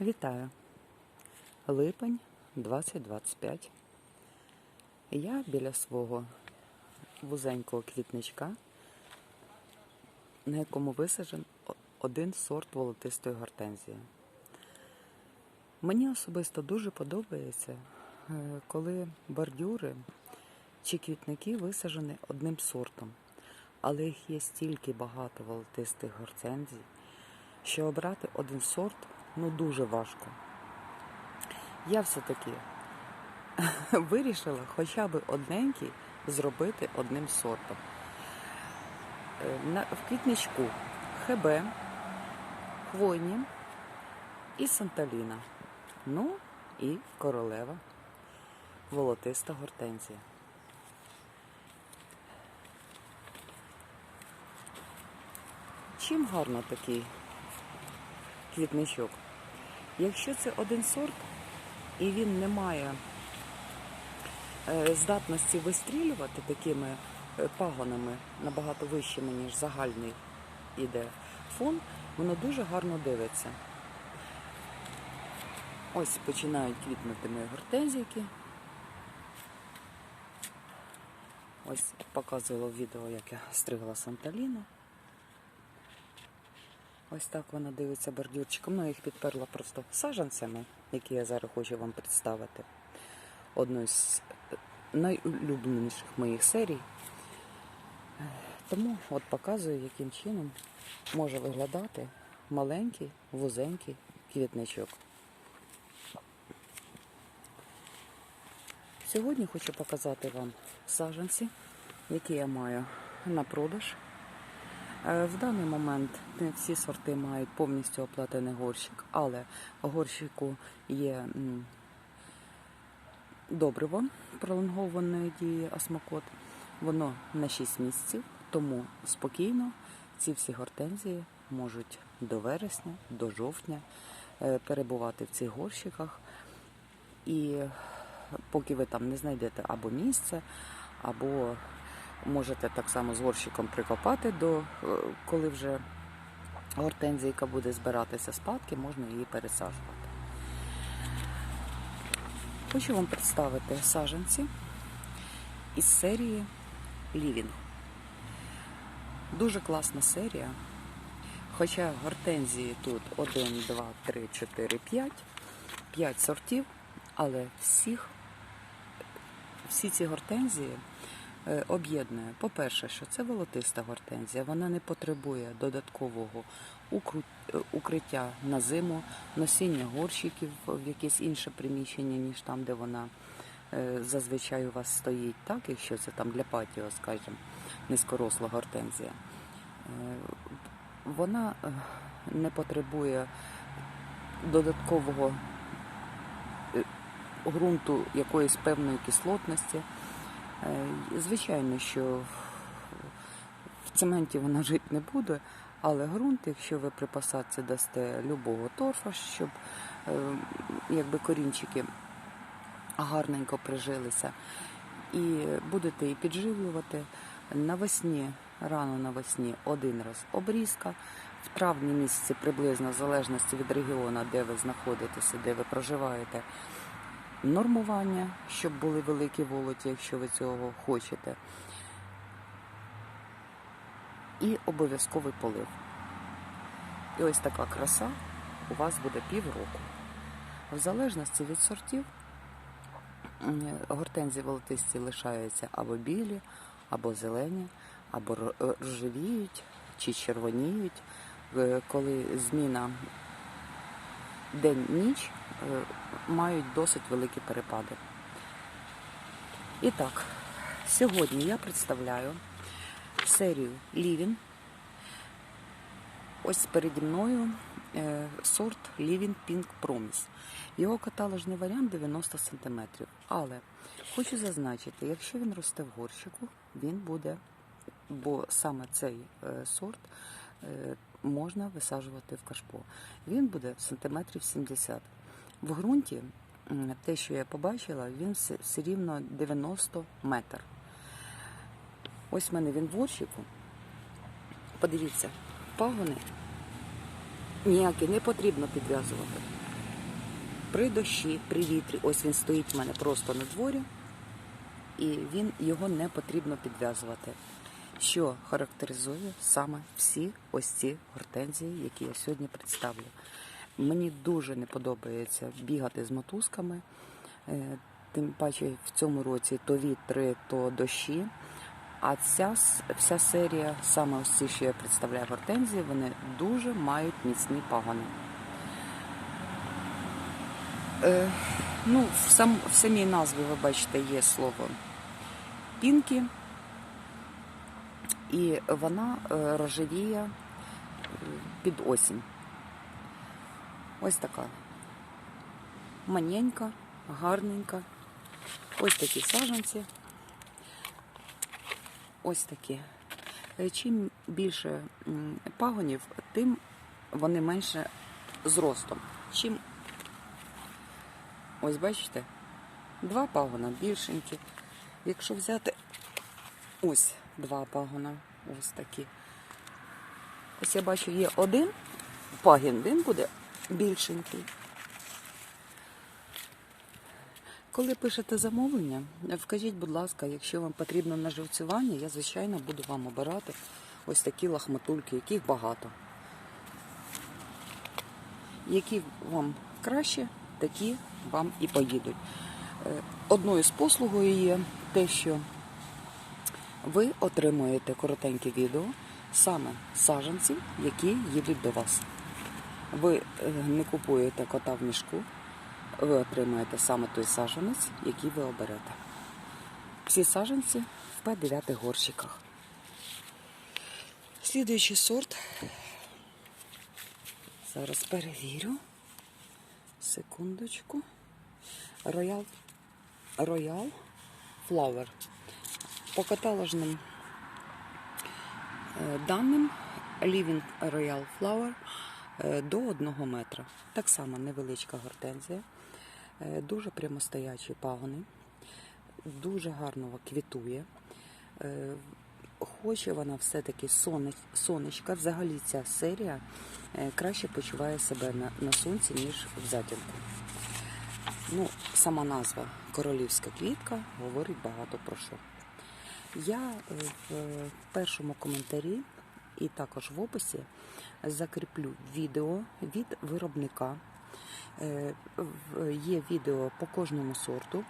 Вітаю! Липень 2025. Я біля свого вузенького квітничка, на якому висаджен один сорт волотистої гортензії. Мені особисто дуже подобається, е, коли бордюри чи квітники висаджені одним сортом, але їх є стільки багато волотистих гортензій, що обрати один сорт ну дуже важко. Я все-таки вирішила хоча б одненький зробити одним сортом. Е, в квітничку ХБ, хвойні і Санталіна. Ну і королева, волотиста гортензія. Чим гарно такий квітничок? Якщо це один сорт і він не має е, здатності вистрілювати такими е, пагонами набагато вищими, ніж загальний іде фон, воно дуже гарно дивиться. Ось починають квітнути мої гортензійки. Ось показувала відео, як я стригла Санталіну. Ось так вона дивиться бордюрчиком. Ну, я їх підперла просто саджанцями, які я зараз хочу вам представити. Одну з е, найулюбленіших моїх серій. Тому от показую, яким чином може виглядати маленький, вузенький квітничок. Сьогодні хочу показати вам саджанці, які я маю на продаж. Е, В даний момент не всі сорти мають повністю оплатений горщик, але горщику є добриво пролонгованої дії осмокот. Воно на 6 місяців, тому спокійно ці всі гортензії можуть до вересня, до жовтня е, перебувати в цих горщиках. І поки ви там не знайдете або місце, або можете так само з горщиком прикопати до е, коли вже гортензійка буде збиратися спадки, можна її пересаджувати. Хочу вам представити саджанці із серії Living. Дуже класна серія. Хоча гортензії тут 1, 2, 3, 4, 5, 5 сортів, але всіх, всі ці гортензії об'єднує. По-перше, що це волотиста гортензія, вона не потребує додаткового е, укриття на зиму, носіння горщиків в якесь інше приміщення, ніж там, де вона е, зазвичай у вас стоїть, так, якщо це там для патіо, скажімо, низькоросла гортензія. Е, Вона е, не потребує додаткового е, ґрунту якоїсь певної кислотності. Е, Звичайно, що в цементі вона жити не буде, але ґрунт, якщо ви при посадці дасте любого торфа, щоб е, якби корінчики гарненько прижилися, і будете і підживлювати навесні, рано навесні один раз обрізка. В травні місяці приблизно, в залежності від регіону, де ви знаходитеся, де ви проживаєте, нормування, щоб були великі волоті, якщо ви цього хочете. І обов'язковий полив. І ось така краса у вас буде півроку. В залежності від сортів гортензії волотисті лишаються або білі, або зелені, або ржавіють чи червоніють. Е, Коли зміна день-ніч е, мають досить великі перепади. І так, сьогодні я представляю серію Living. Ось переді мною е, сорт Living Pink Promise. Його каталожний варіант 90 см. Але хочу зазначити, якщо він росте в горщику, він буде, бо саме цей е, сорт можна висаджувати в кашпо. Він буде сантиметрів 70. В ґрунті, те, що я побачила, він все, все рівно 90 метр. Ось в мене він в горщику. Подивіться, пагони ніякі не потрібно підв'язувати. при дощі, при вітрі, ось він стоїть в мене просто на дворі, і він його не потрібно підв'язувати. Що характеризує саме всі ось ці гортензії, які я сьогодні представлю. Мені дуже не подобається бігати з мотузками, е, тим паче в цьому році то вітри, то дощі. А ця вся серія, саме ось ці, що я представляю гортензії, вони дуже мають міцні пагони. Е, ну, в, сам, в самій назві, ви бачите, є слово пінкі, і вона е, рожевіє е, під осінь. Ось така. Маненька, гарненька. Ось такі саджанці. Ось такі. Е, Чим більше пагонів, тим вони менше зростом. Чим ось бачите, два пагона більшенькі. Якщо взяти ось два пагона, ось такі. Ось я бачу, є один пагін, він буде більшенький. Коли пишете замовлення, вкажіть, будь ласка, якщо вам потрібно на живцювання, я, звичайно, буду вам обирати ось такі лахматульки, яких багато. Які вам краще, такі вам і поїдуть. Е, Одною з послугою є те, що ви отримуєте коротеньке відео саме саджанців, які їдуть до вас. Ви е, не купуєте кота в мішку, ви отримаєте саме той саджанець, який ви оберете. Всі саджанці в П9 горщиках. Слідуючий сорт. Зараз перевірю. Секундочку. Роял. Роял Flower. По каталожним е, даним Living Royal Flower е, до 1 метра. Так само невеличка гортензія, е, дуже прямостоячі пагони, дуже гарно квітує. Хоче вона все-таки сонечка. Взагалі ця серія краще почуває себе на, на сонці, ніж в затінку. Ну, сама назва королівська квітка говорить багато про що. Я е, в першому коментарі і також в описі закріплю відео від виробника. Е, Є відео по кожному сорту,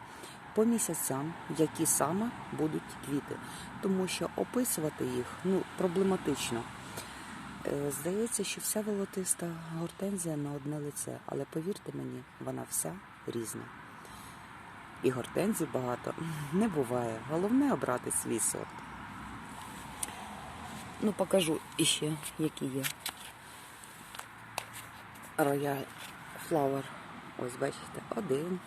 по місяцям, які саме будуть квіти. Тому що описувати їх ну, проблематично. Е, Здається, що вся волотиста гортензія на одне лице, але повірте мені, вона вся різна. І гортензій багато не буває. Головне обрати свій сорт. Ну, покажу іще, які є. Royal Flower. Ось бачите, один.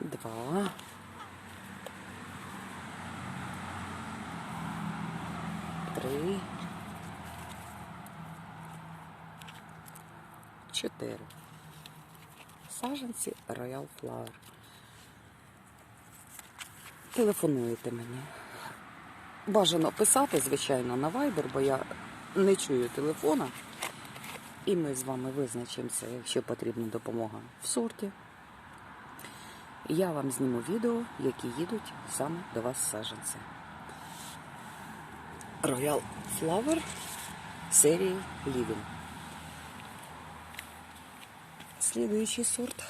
Два. Три. Чотири. Саджанці Royal Flower. Телефонуєте мені. Бажано писати, звичайно, на Viber, бо я не чую телефона. І ми з вами визначимося, якщо потрібна допомога в сорті. Я вам зніму відео, які їдуть саме до вас саджанці. Royal Flower серії Living. Слідуючий сорт.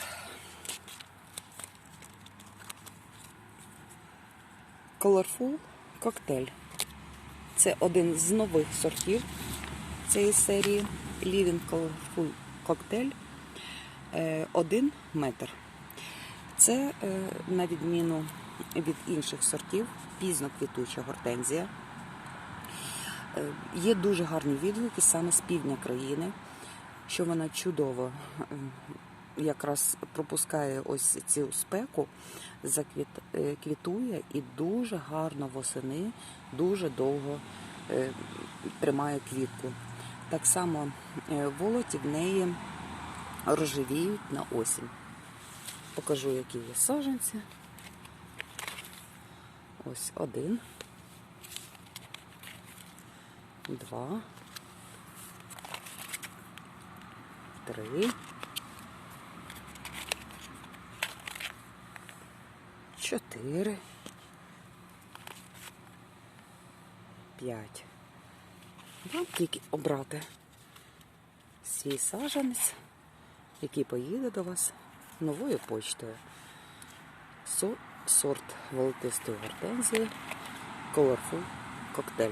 Colorful коктейль. Це один з нових сортів цієї серії Living Colorful Cocktail. Е, Один метр. Це, е, на відміну від інших сортів, пізно квітуча гортензія. Е, Є дуже гарні відгуки саме з півдня країни, що вона чудово е, якраз пропускає ось цю спеку, заквіт, е, і дуже гарно восени, дуже довго е, тримає квітку. Так само е, волоті в неї рожевіють на осінь. Покажу, які є саджанці. Ось один. Два. Три. Чотири. П'ять. Вам тільки обрати свій саджанець, який поїде до вас новою почтою. Со- Сорт волотистої гортензії Colorful коктейль.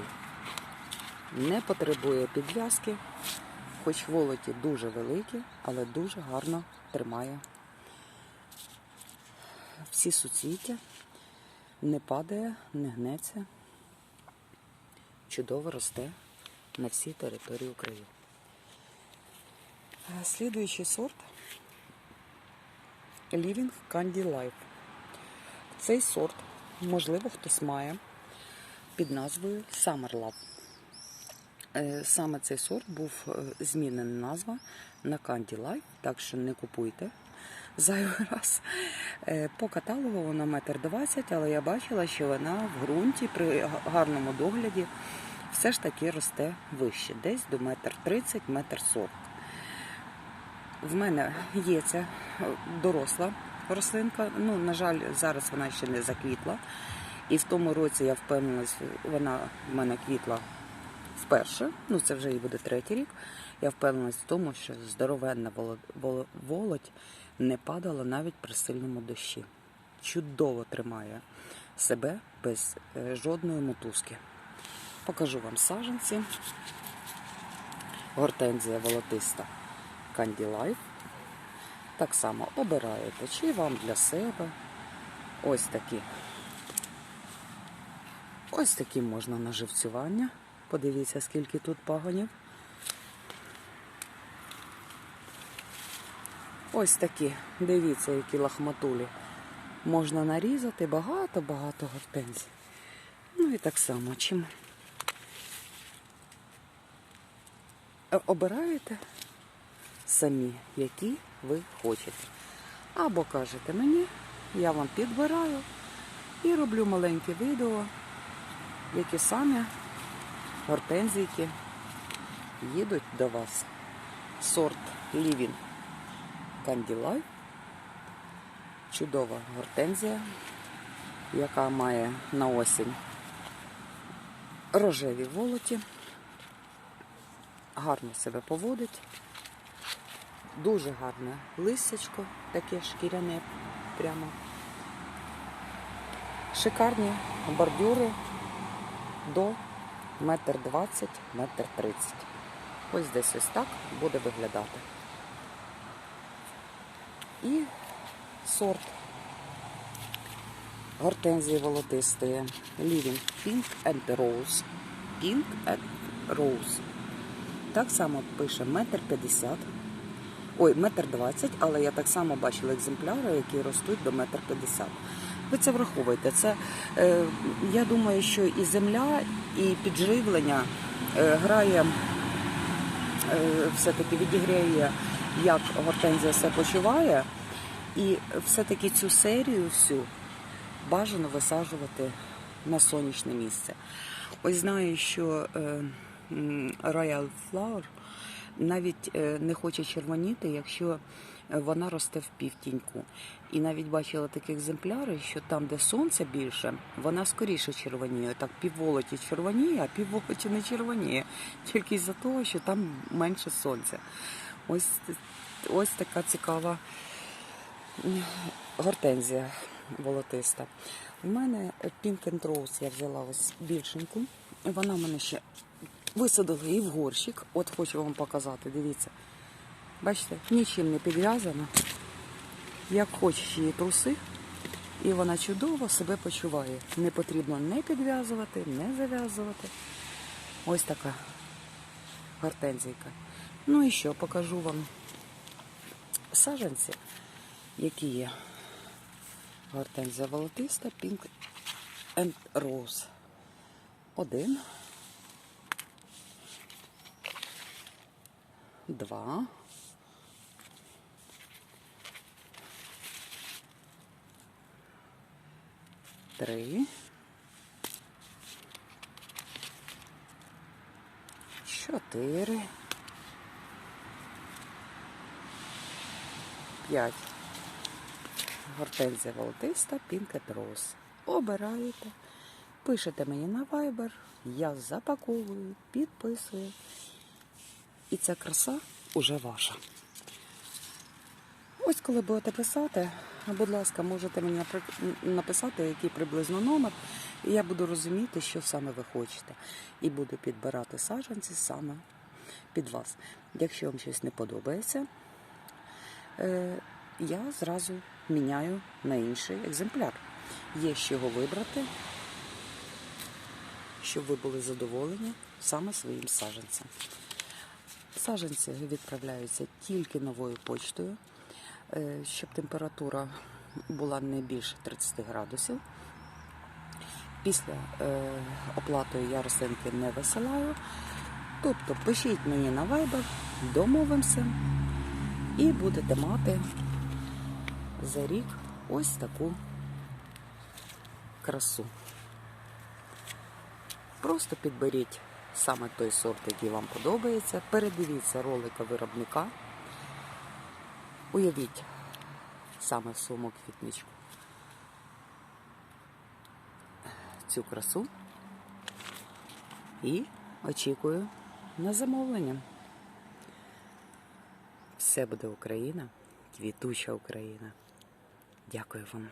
Не потребує підв'язки, хоч волоті дуже великі, але дуже гарно тримає всі суцвіття, не падає, не гнеться, чудово росте на всій території України. Слідуючий сорт Living Candy Life. Цей сорт, можливо, хтось має під назвою Summer Love. Е, Саме цей сорт був е, змінена назва на Candy Life, так що не купуйте зайвий раз. Е, По каталогу вона метр двадцять, але я бачила, що вона в ґрунті при гарному догляді все ж таки росте вище, десь до метр тридцять, метр сорок. В мене є ця доросла рослинка. Ну, на жаль, зараз вона ще не заквітла. І в тому році я впевнилась, вона в мене квітла вперше. Ну, це вже і буде третій рік. Я впевнилась в тому, що здоровенна воло- воло- не падала навіть при сильному дощі. Чудово тримає себе без е, жодної мотузки. Покажу вам саженці. Гортензія волотиста Candy Life. Так само обираєте, чи вам для себе. Ось такі. Ось такі можна на живцювання. Подивіться, скільки тут пагонів. Ось такі. Дивіться, які лахматулі. Можна нарізати багато-багато гортензій. Ну і так само, чим обираєте самі, які ви хочете. Або кажете мені, я вам підбираю і роблю маленьке відео, які самі гортензійки їдуть до вас. Сорт Candy Life. Чудова гортензія, яка має на осінь рожеві волоті, гарно себе поводить, дуже гарне листячко, таке шкіряне прямо. Шикарні бордюри до метр двадцять, метр тридцять. Ось десь ось так буде виглядати. І сорт гортензії волотистої Living Pink and Rose. Pink and Rose. Так само пише метр п'ятдесят. Ой, метр двадцять, але я так само бачила екземпляри, які ростуть до метр п'ятдесят. Ви це враховуєте. Це, е, я думаю, що і земля, і підживлення е, грає, е, все-таки відіграє, як гортензія себе почуває. І все-таки цю серію всю бажано висаджувати на сонячне місце. Ось знаю, що Royal Flower навіть не хоче червоніти, якщо вона росте в півтіньку. І навіть бачила такі екземпляри, що там, де сонця більше, вона скоріше червоніє. Так півволоті червоніє, а півволоті не червоніє. Тільки з-за того, що там менше сонця. Ось, ось така цікава гортензія волотиста. У мене Pink and Rose я взяла ось більшеньку. Вона мене ще висадила і в горщик. От хочу вам показати, дивіться. Бачите, нічим не підв'язана. Як хочеш її труси, і вона чудово себе почуває. Не потрібно не підв'язувати, не зав'язувати. Ось така гортензійка. Ну і що, покажу вам саджанці, які є. Гортензія волотиста, Pink and Rose. Один. Два. Три. Чотири. 5. Гортензія волотиста, Pinket Rose. Обираєте, пишете мені на Viber, я запаковую, підписую. І ця краса уже ваша. Ось коли будете писати, будь ласка, можете мені написати, який приблизно номер, і я буду розуміти, що саме ви хочете. І буду підбирати саджанці саме під вас. Якщо вам щось не подобається, е, я зразу міняю на інший екземпляр. Є з чого вибрати, щоб ви були задоволені саме своїм саджанцем. Саджанці відправляються тільки новою почтою, щоб температура була не більше 30 градусів. Після е, оплати я рослинки не висилаю. Тобто пишіть мені на Viber, домовимося і будете мати за рік ось таку красу. Просто підберіть саме той сорт, який вам подобається. Передивіться ролика виробника. Уявіть саме в своєму квітничку цю красу і очікую на замовлення. Все буде Україна, квітуча Україна. Дякую вам.